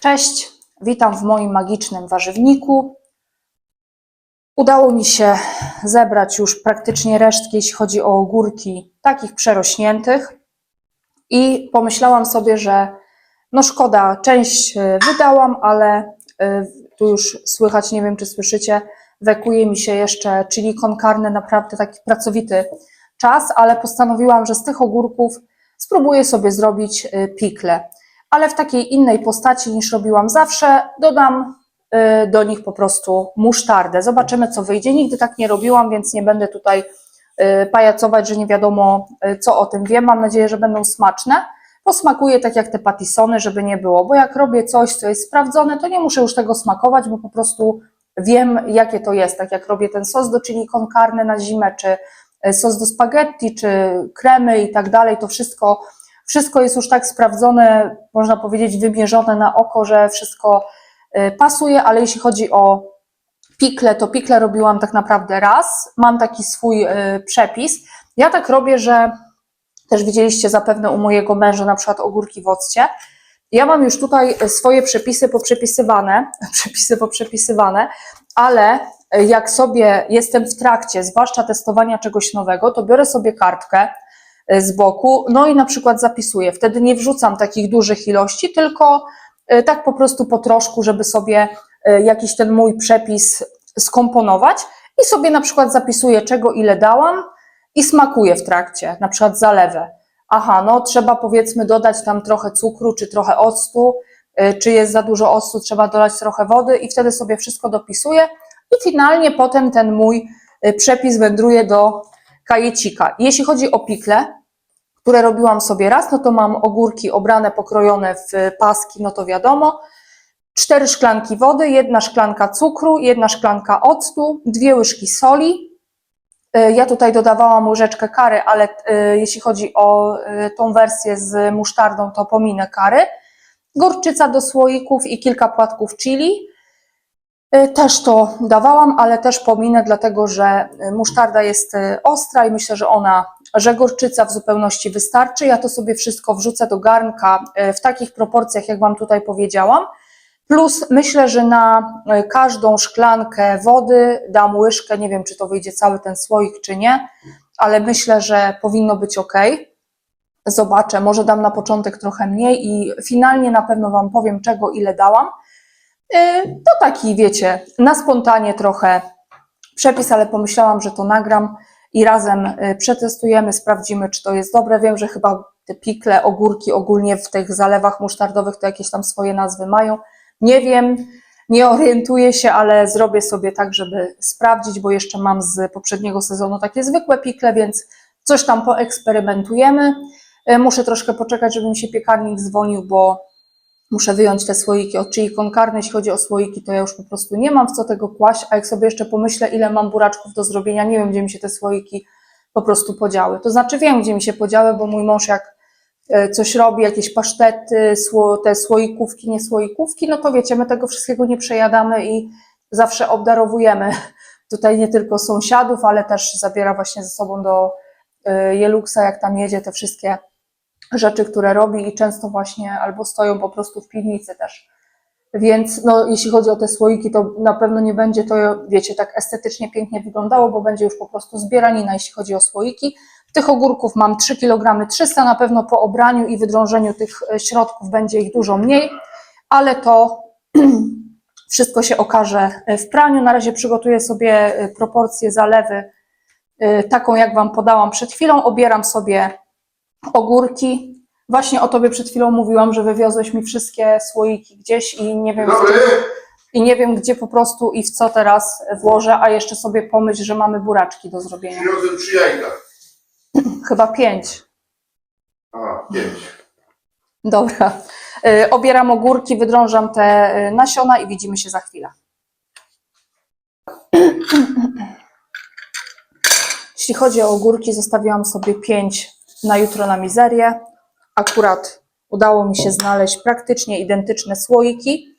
Cześć, witam w moim magicznym warzywniku. Udało mi się zebrać już praktycznie resztki, jeśli chodzi o ogórki, takich przerośniętych. I pomyślałam sobie, że no szkoda, część e, wydałam, ale e, tu już słychać, nie wiem czy słyszycie, wekuje mi się jeszcze chili con naprawdę taki pracowity czas, ale postanowiłam, że z tych ogórków spróbuję sobie zrobić e, pikle ale w takiej innej postaci niż robiłam zawsze. Dodam y, do nich po prostu musztardę. Zobaczymy, co wyjdzie. Nigdy tak nie robiłam, więc nie będę tutaj y, pajacować, że nie wiadomo, y, co o tym wiem. Mam nadzieję, że będą smaczne. Posmakuję tak jak te patisony, żeby nie było, bo jak robię coś, co jest sprawdzone, to nie muszę już tego smakować, bo po prostu wiem, jakie to jest. Tak jak robię ten sos do chili con carne na zimę, czy sos do spaghetti, czy kremy i tak dalej, to wszystko wszystko jest już tak sprawdzone, można powiedzieć, wymierzone na oko, że wszystko y, pasuje, ale jeśli chodzi o pikle, to pikle robiłam tak naprawdę raz. Mam taki swój y, przepis. Ja tak robię, że też widzieliście zapewne u mojego męża na przykład ogórki w occie. Ja mam już tutaj swoje przepisy poprzepisywane, przepisy poprzepisywane, ale jak sobie jestem w trakcie, zwłaszcza testowania czegoś nowego, to biorę sobie kartkę, z boku, no i na przykład zapisuję. Wtedy nie wrzucam takich dużych ilości, tylko e, tak po prostu po troszku, żeby sobie e, jakiś ten mój przepis skomponować i sobie na przykład zapisuję, czego ile dałam i smakuję w trakcie, na przykład zalewę. Aha, no trzeba powiedzmy dodać tam trochę cukru, czy trochę octu, e, czy jest za dużo octu, trzeba dodać trochę wody i wtedy sobie wszystko dopisuję i finalnie potem ten mój przepis wędruje do kajecika. Jeśli chodzi o pikle, które robiłam sobie raz, no to mam ogórki obrane, pokrojone w paski, no to wiadomo. Cztery szklanki wody, jedna szklanka cukru, jedna szklanka octu, dwie łyżki soli. E, Ja tutaj dodawałam łyżeczkę kary, ale e, jeśli chodzi o e, tą wersję z musztardą, to pominę kary. Gorczyca do słoików i kilka płatków chili. Też to dawałam, ale też pominę, dlatego że musztarda jest ostra i myślę, że ona że gorczyca w zupełności wystarczy. Ja to sobie wszystko wrzucę do garnka e, w takich proporcjach, jak Wam tutaj powiedziałam. Plus myślę, że na e, każdą szklankę wody dam łyżkę, nie wiem czy to wyjdzie cały ten słoik czy nie, ale myślę, że powinno być ok. Zobaczę, może dam na początek trochę mniej i finalnie na pewno Wam powiem czego ile dałam. E, to taki, wiecie, na spontanie trochę przepis, ale pomyślałam, że to nagram i razem y, przetestujemy, sprawdzimy, czy to jest dobre. Wiem, że chyba te pikle, ogórki ogólnie w tych zalewach musztardowych to jakieś tam swoje nazwy mają. Nie wiem, nie orientuję się, ale zrobię sobie tak, żeby sprawdzić, bo jeszcze mam z poprzedniego sezonu takie zwykłe pikle, więc coś tam poeksperymentujemy. Y, muszę troszkę poczekać, żeby mi się piekarnik dzwonił, bo muszę wyjąć te słoiki od con carne. Jeśli chodzi o słoiki, to ja już po prostu nie mam w co tego kłaść, a jak sobie jeszcze pomyślę, ile mam buraczków do zrobienia, nie wiem, gdzie mi się te słoiki po prostu podziały. To znaczy wiem, gdzie mi się podziały, bo mój mąż jak e, coś robi, jakieś pasztety, te słoikówki, nie słoikówki, no to wiecie, my tego wszystkiego nie przejadamy i zawsze obdarowujemy tutaj nie tylko sąsiadów, ale też zabiera właśnie ze sobą do e, Jeluksa, jak tam jedzie, te wszystkie rzeczy, które robi i często właśnie albo stoją po prostu w piwnicy też. Więc no, jeśli chodzi o te słoiki, to na pewno nie będzie to, wiecie, tak estetycznie pięknie wyglądało, bo będzie już po prostu zbieranina, jeśli chodzi o słoiki. Tych ogórków mam 3 kg 300, na pewno po obraniu i wydrążeniu tych e, środków będzie ich dużo mniej, ale to wszystko się okaże w praniu. Na razie przygotuję sobie e, proporcję zalewy, e, taką jak Wam podałam przed chwilą. Obieram sobie ogórki. Właśnie o tobie przed chwilą mówiłam, że wywiozłeś mi wszystkie słoiki gdzieś i nie wiem, Dobry. i nie wiem gdzie po prostu i w co teraz włożę, a jeszcze sobie pomyśl, że mamy buraczki do zrobienia. Przywiozłem trzy jajka. Chyba pięć. A, pięć. Dobra. Y, Obieram ogórki, wydrążam te y, nasiona i widzimy się za chwilę. Jeśli chodzi o ogórki, zostawiłam sobie pięć na jutro na mizerię. Akurat udało mi się znaleźć praktycznie identyczne słoiki.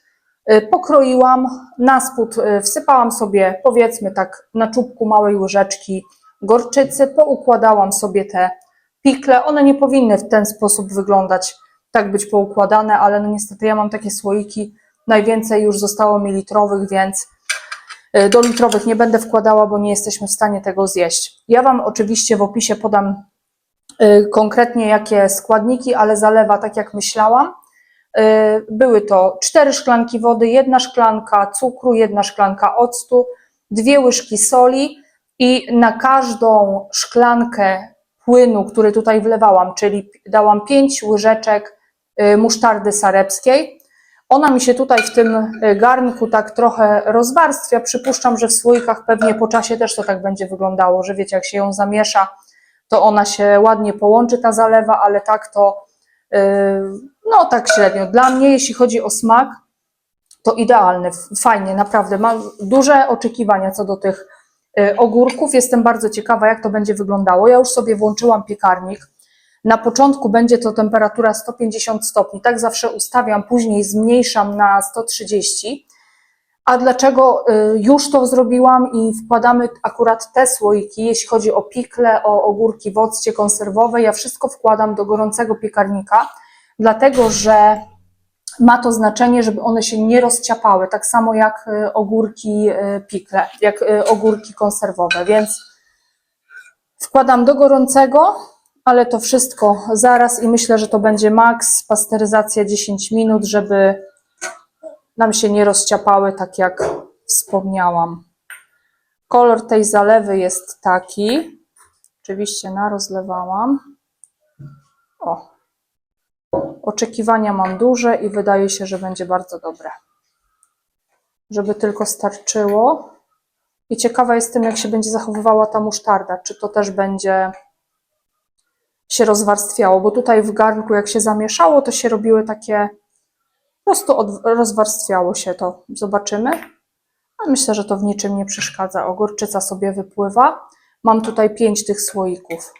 Y, Pokroiłam, na spód y, wsypałam sobie powiedzmy tak na czubku małej łyżeczki gorczycy, poukładałam sobie te pikle. One nie powinny w ten sposób wyglądać tak być poukładane, ale no niestety ja mam takie słoiki, najwięcej już zostało mi litrowych, więc y, do litrowych nie będę wkładała, bo nie jesteśmy w stanie tego zjeść. Ja Wam oczywiście w opisie podam konkretnie jakie składniki, ale zalewa tak jak myślałam. Y, Były to cztery szklanki wody, jedna szklanka cukru, jedna szklanka octu, dwie łyżki soli i na każdą szklankę płynu, który tutaj wlewałam, czyli dałam pięć łyżeczek y, musztardy sarepskiej. Ona mi się tutaj w tym y, garnku tak trochę rozwarstwia. Przypuszczam, że w słoikach pewnie po czasie też to tak będzie wyglądało, że wiecie, jak się ją zamiesza, to ona się ładnie połączy, ta zalewa, ale tak to yy, no tak średnio. Dla mnie, jeśli chodzi o smak, to idealny, fajnie, naprawdę. Mam duże oczekiwania co do tych y, ogórków. Jestem bardzo ciekawa, jak to będzie wyglądało. Ja już sobie włączyłam piekarnik. Na początku będzie to temperatura 150 stopni. Tak zawsze ustawiam, później zmniejszam na 130. A dlaczego y, już to zrobiłam i wkładamy akurat te słoiki, jeśli chodzi o pikle, o ogórki w occie konserwowe, ja wszystko wkładam do gorącego piekarnika, dlatego że ma to znaczenie, żeby one się nie rozciapały, tak samo jak y, ogórki y, pikle, jak ogórki konserwowe, więc wkładam do gorącego, ale to wszystko zaraz i myślę, że to będzie maks pasteryzacja 10 minut, żeby nam się nie rozciapały, tak jak wspomniałam. Kolor tej zalewy jest taki. Oczywiście narozlewałam. O. Oczekiwania mam duże i wydaje się, że będzie bardzo dobre. Żeby tylko starczyło. I ciekawa jestem, jak się będzie zachowywała ta musztarda. Czy to też będzie się rozwarstwiało, bo tutaj w garnku, jak się zamieszało, to się robiły takie prostu rozwarstwiało się to. Zobaczymy. A myślę, że to w niczym nie przeszkadza. Ogórczyca sobie wypływa. Mam tutaj pięć tych słoików.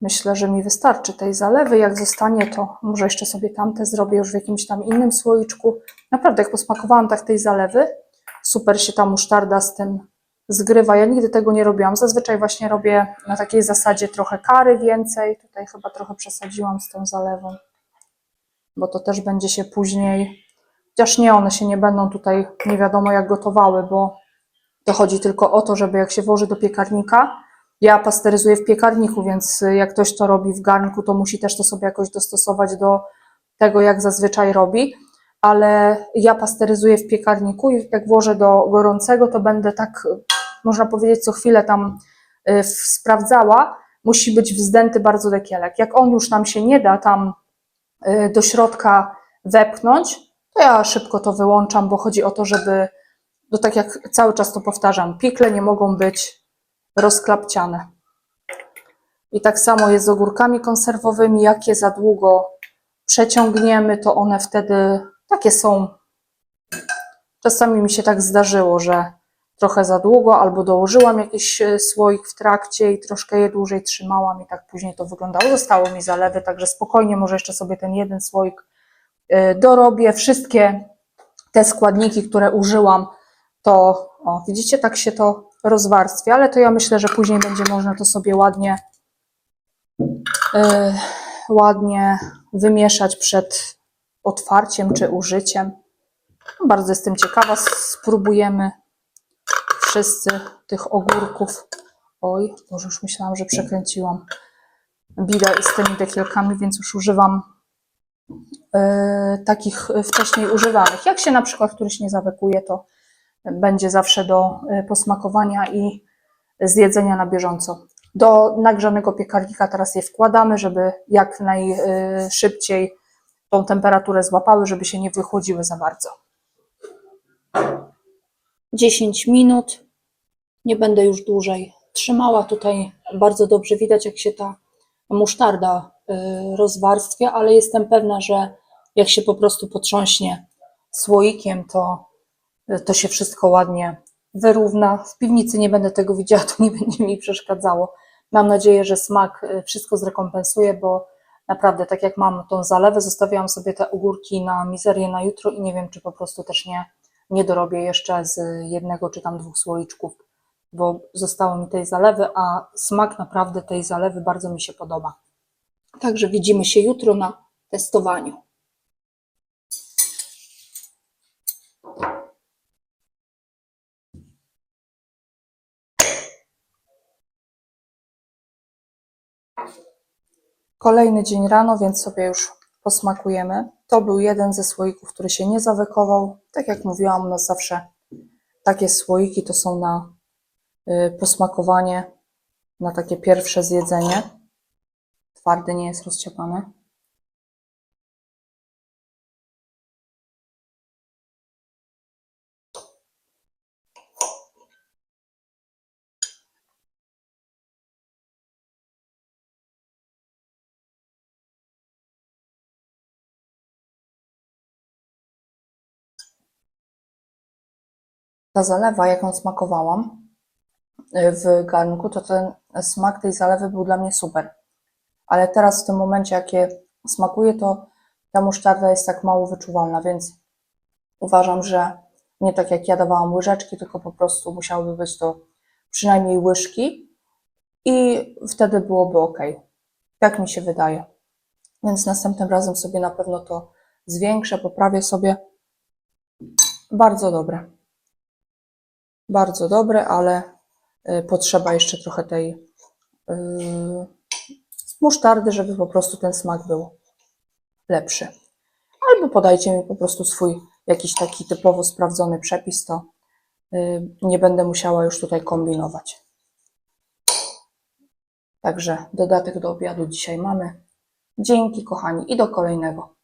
Myślę, że mi wystarczy tej zalewy. Jak zostanie, to może jeszcze sobie tamte zrobię już w jakimś tam innym słoiczku. Naprawdę, jak posmakowałam tak tej zalewy, super się ta musztarda z tym zgrywa. Ja nigdy tego nie robiłam. Zazwyczaj właśnie robię na takiej zasadzie trochę kary więcej. Tutaj chyba trochę przesadziłam z tą zalewą bo to też będzie się później, chociaż nie, one się nie będą tutaj nie wiadomo jak gotowały, bo to chodzi tylko o to, żeby jak się włoży do piekarnika, ja pasteryzuję w piekarniku, więc jak ktoś to robi w garnku, to musi też to sobie jakoś dostosować do tego, jak zazwyczaj robi, ale ja pasteryzuję w piekarniku i jak włożę do gorącego, to będę tak, można powiedzieć, co chwilę tam y, sprawdzała, musi być wzdęty bardzo dekielek. Jak on już nam się nie da tam y, do środka wepchnąć, to ja szybko to wyłączam, bo chodzi o to, żeby, no tak jak cały czas to powtarzam, pikle nie mogą być rozklapciane. I tak samo jest z ogórkami konserwowymi, jak je za długo przeciągniemy, to one wtedy takie są. Czasami mi się tak zdarzyło, że trochę za długo, albo dołożyłam jakiś e, słoik w trakcie i troszkę je dłużej trzymałam i tak później to wyglądało. Zostało mi zalewy, także spokojnie może jeszcze sobie ten jeden słoik e, dorobię. Wszystkie te składniki, które użyłam, to o, widzicie, tak się to rozwarstwia, ale to ja myślę, że później będzie można to sobie ładnie e, ładnie wymieszać przed otwarciem czy użyciem. Bardzo jestem ciekawa, spróbujemy wszyscy tych ogórków. Oj, może już myślałam, że przekręciłam bidę z tymi dekielkami, więc już używam e, takich wcześniej używanych. Jak się na przykład któryś nie zawekuje, to będzie zawsze do e, posmakowania i zjedzenia na bieżąco. Do nagrzanego piekarnika teraz je wkładamy, żeby jak najszybciej tą temperaturę złapały, żeby się nie wychłodziły za bardzo. 10 minut. Nie będę już dłużej trzymała. Tutaj bardzo dobrze widać, jak się ta musztarda y, rozwarstwia, ale jestem pewna, że jak się po prostu potrząśnie słoikiem, to, to się wszystko ładnie wyrówna. W piwnicy nie będę tego widziała, to nie będzie mi przeszkadzało. Mam nadzieję, że smak y, wszystko zrekompensuje, bo naprawdę, tak jak mam tą zalewę, zostawiałam sobie te ogórki na mizerię na jutro i nie wiem, czy po prostu też nie, nie dorobię jeszcze z jednego czy tam dwóch słoiczków, bo zostało mi tej zalewy, a smak naprawdę tej zalewy bardzo mi się podoba. Także widzimy się jutro na testowaniu. Kolejny dzień rano, więc sobie już posmakujemy. To był jeden ze słoików, który się nie zawykował. Tak jak mówiłam, nas zawsze takie słoiki to są na y, posmakowanie, na takie pierwsze zjedzenie. Twardy nie jest rozciepany. Ta zalewa, jaką smakowałam y, w garnku, to ten smak tej zalewy był dla mnie super. Ale teraz w tym momencie, jak je smakuję, to ta musztarda jest tak mało wyczuwalna, więc uważam, że nie tak jak ja dawałam łyżeczki, tylko po prostu musiałoby być to przynajmniej łyżki i wtedy byłoby ok. Tak mi się wydaje. Więc następnym razem sobie na pewno to zwiększę, poprawię sobie. Bardzo dobre. Bardzo dobre, ale y, potrzeba jeszcze trochę tej yy, musztardy, żeby po prostu ten smak był lepszy. Albo podajcie mi po prostu swój jakiś taki typowo sprawdzony przepis, to y, nie będę musiała już tutaj kombinować. Także dodatek do obiadu dzisiaj mamy. Dzięki kochani i do kolejnego.